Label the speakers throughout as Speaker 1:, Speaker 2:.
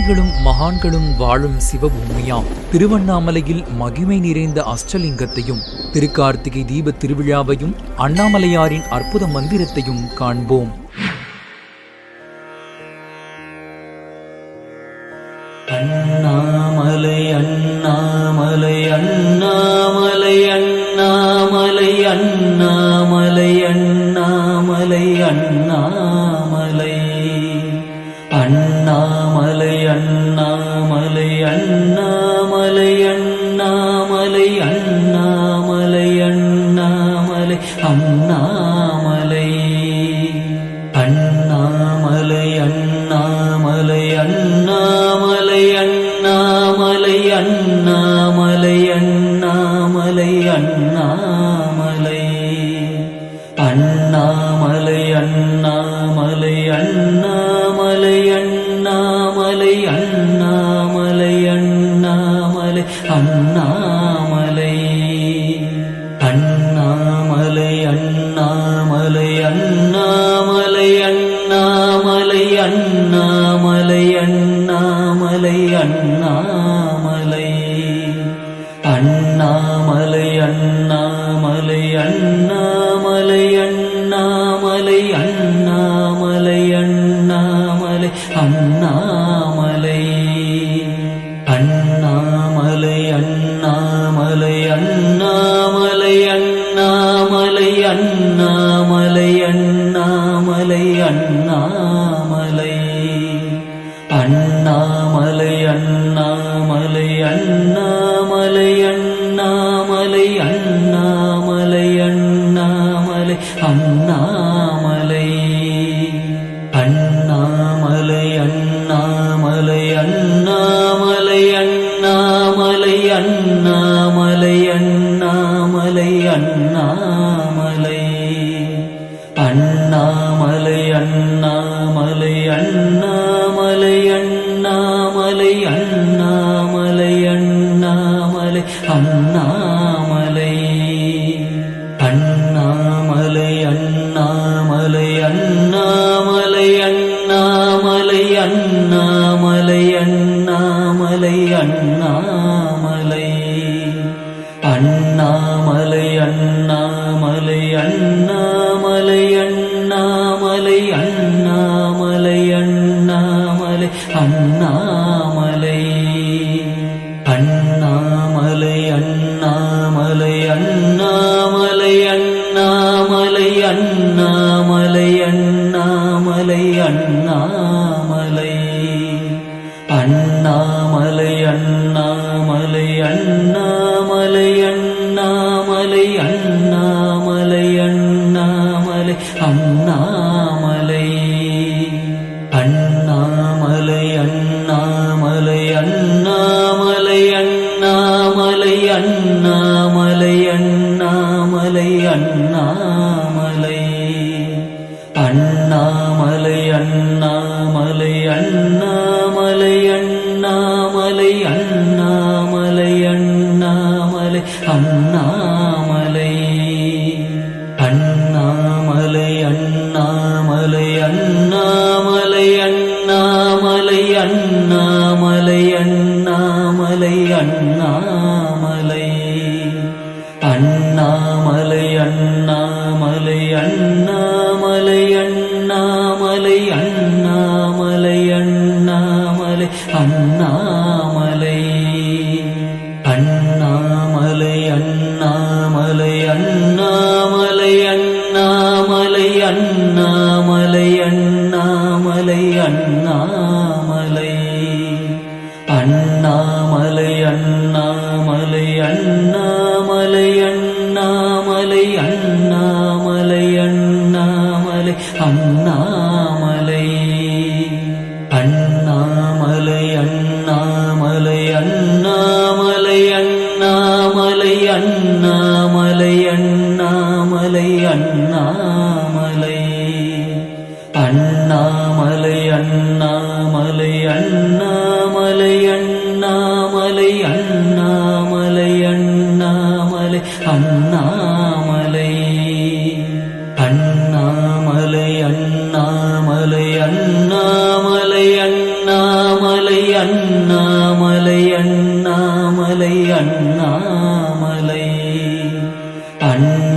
Speaker 1: ஞானிகளும் மகான்களும் வாழும் சிவபூமியாம். திருவண்ணாமலையில் மகிமை நிறைந்த அஷ்டலிங்கத்தையும் திருக்கார்த்திகை தீப திருவிழாவையும் அண்ணாமலையாரின் அற்புத மந்திரத்தையும் காண்போம்.
Speaker 2: அண்ணாமலை அண்ணா النار அண்ணாமலை. அண்ணாமலை அண்ணாமலை அண்ணா Amen.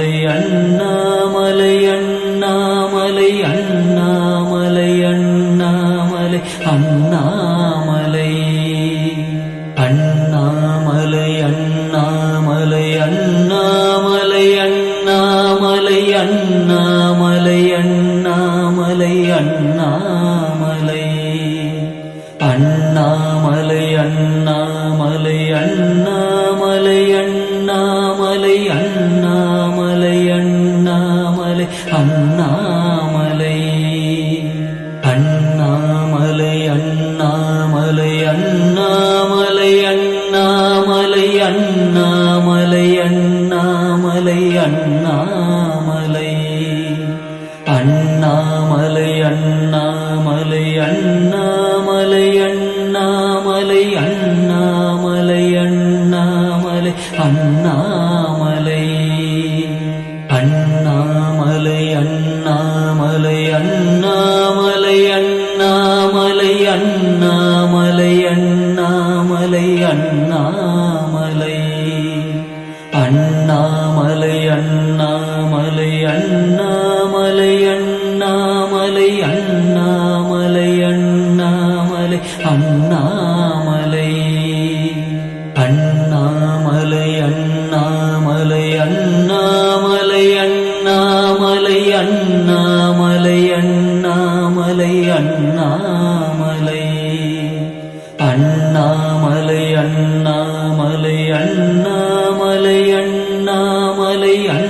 Speaker 2: علي النار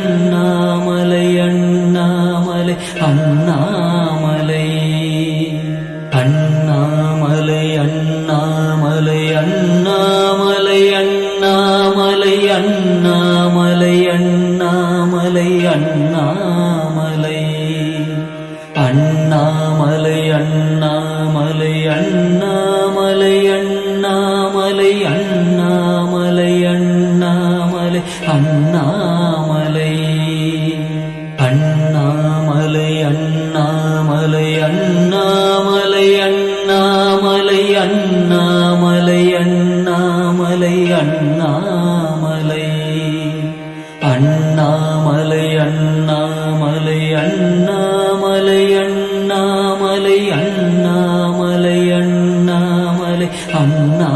Speaker 2: அண்ணாமலை அண்ணாமலை அண்ணா அண்ணா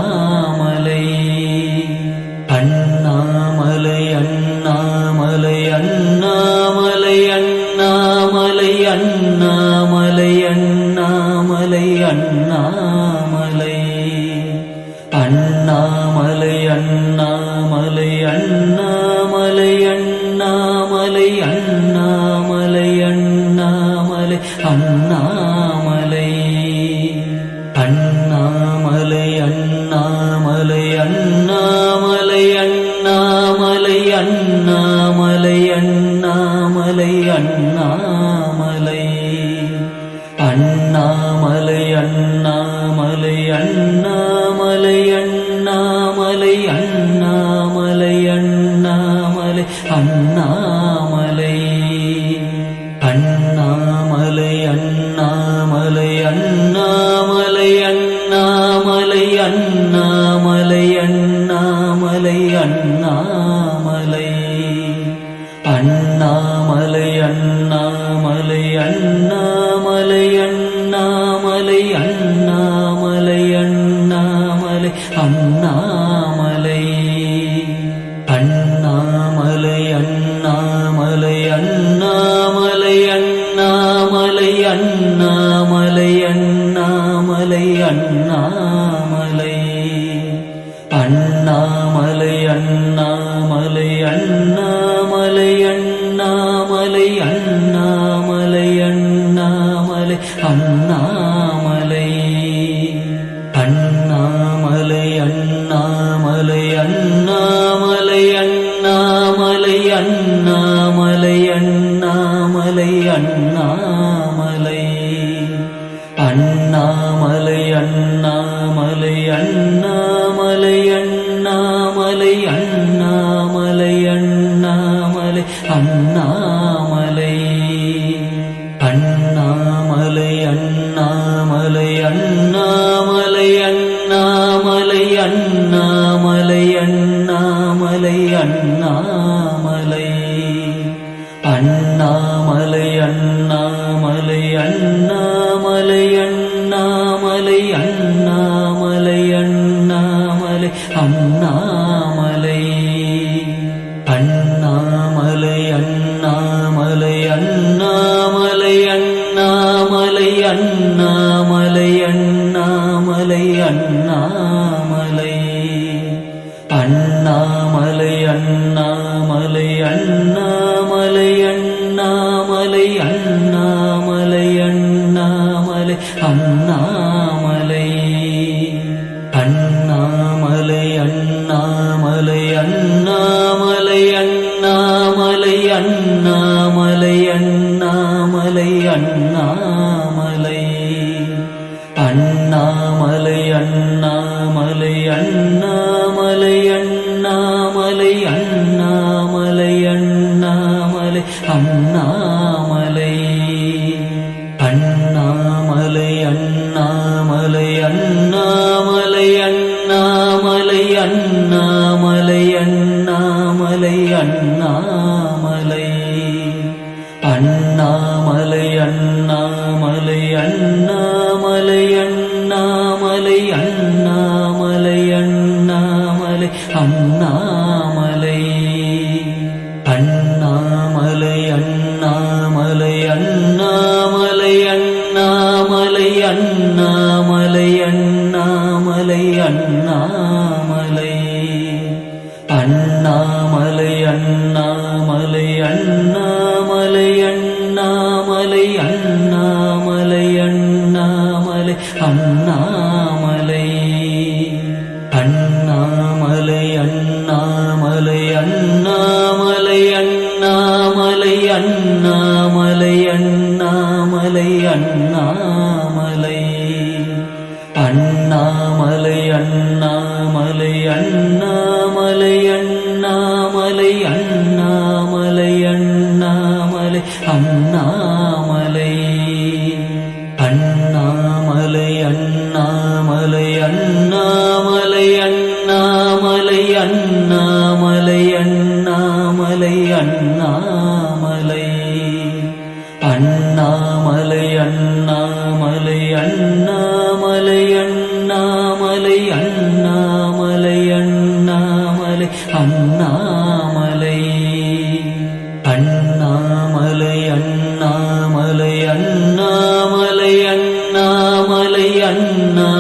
Speaker 2: النار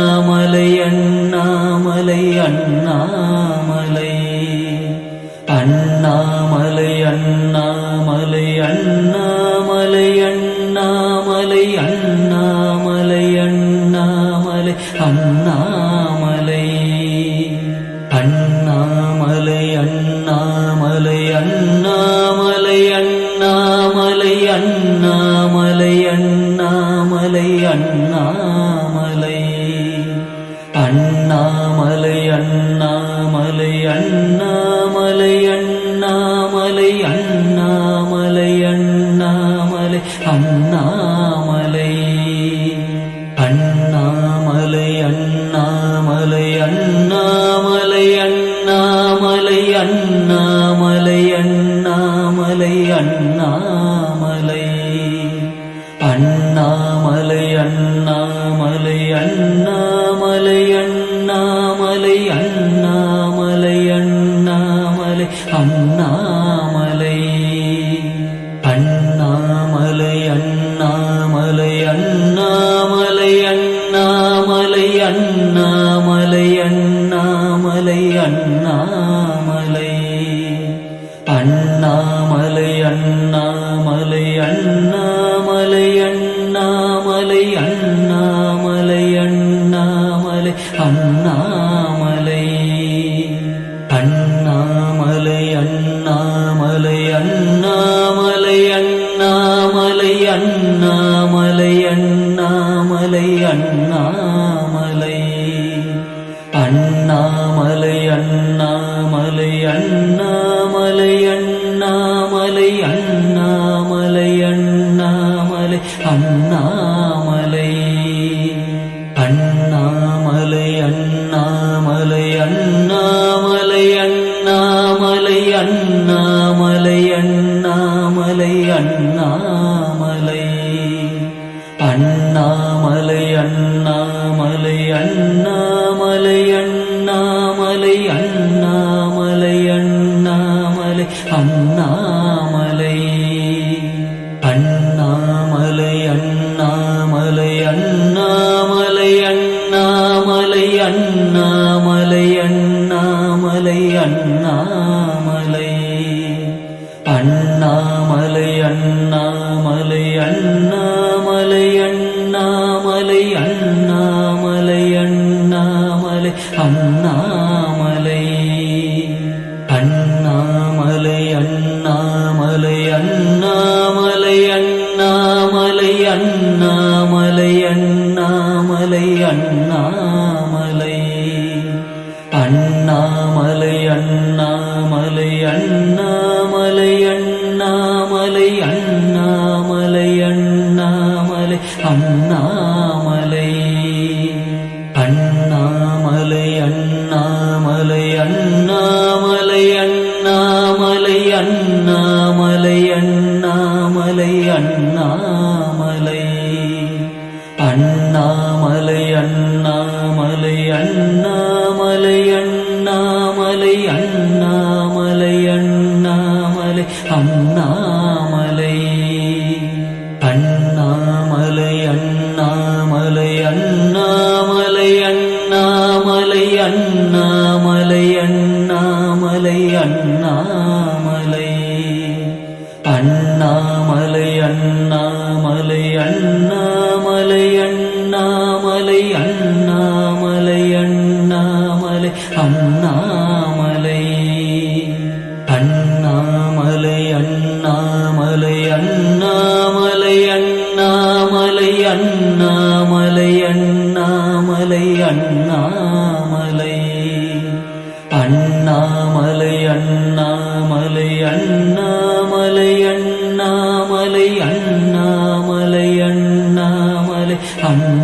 Speaker 2: அண்ணாமலை அண்ணாமலை அண்ணா அண்ணாமலை அண்ணாமலை. அண்ணாமலை அண்ணாமலை அண்ணா அண்ணாமலை அண்ணாமலை அண்ணா அண்ணாமலை அண்ணா. அண்ணாமலை அண்ணாமலை அண்ணாமலை அண்ணாமலை. அண்ணா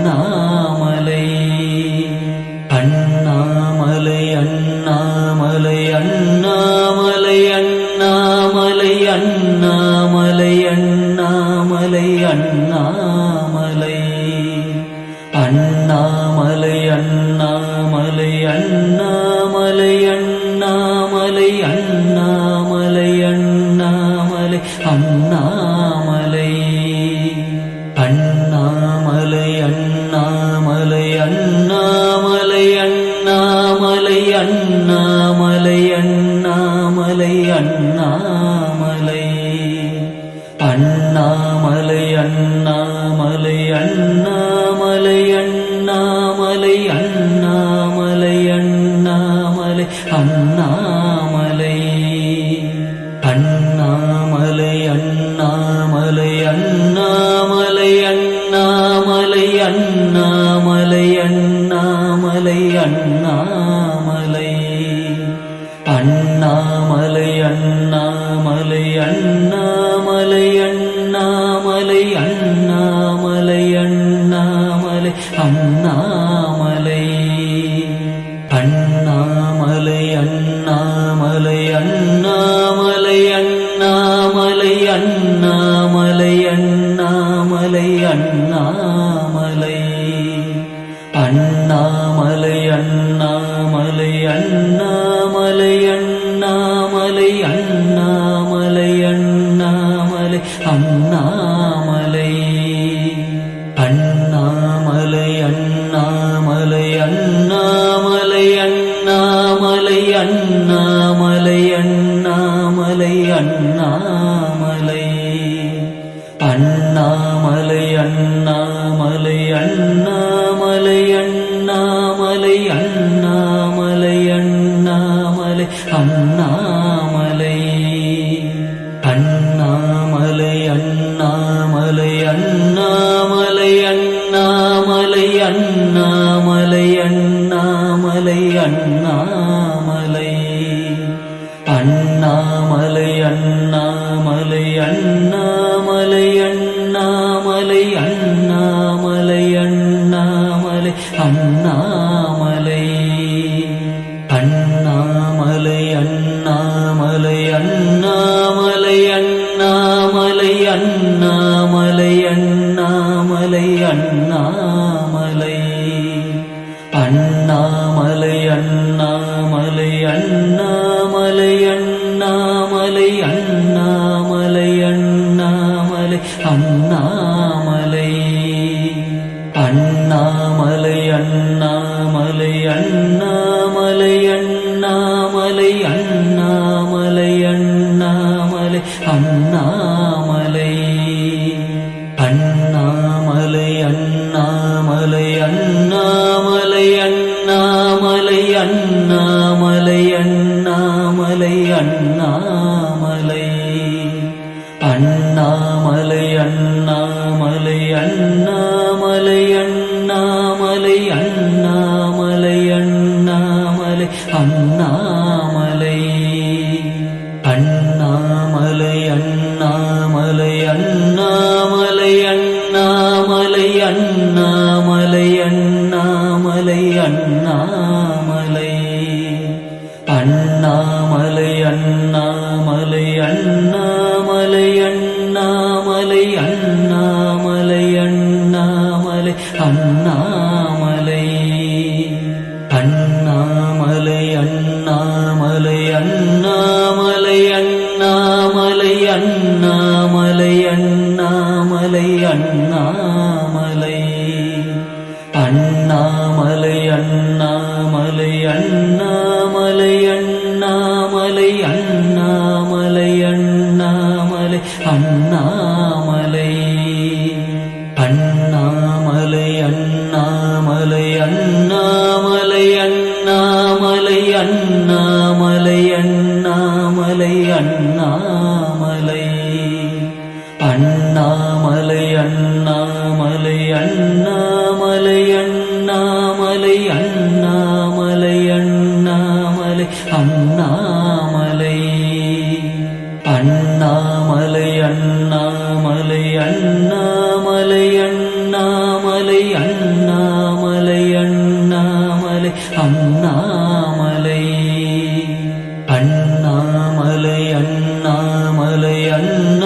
Speaker 2: மாலை அன் Amém. அண்ணாமலை அண்ணாமலை அண்ணா அண்ணாமலை அண்ணாமலை
Speaker 1: அண்ணா لأن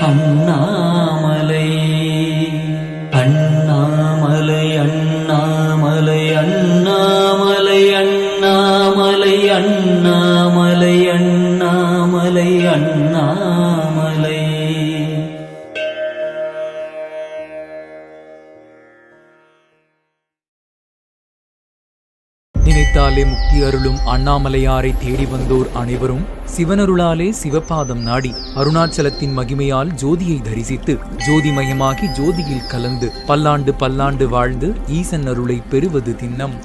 Speaker 1: আমনা அண்ணாமலையாரை தேடி வந்தோர் அனைவரும் சிவனருளாலே சிவபாதம் நாடி அருணாச்சலத்தின் மகிமையால் ஜோதியை தரிசித்து ஜோதிமயமாகி ஜோதியில் கலந்து பல்லாண்டு பல்லாண்டு வாழ்ந்து ஈசன் அருளை பெறுவது திண்ணம்.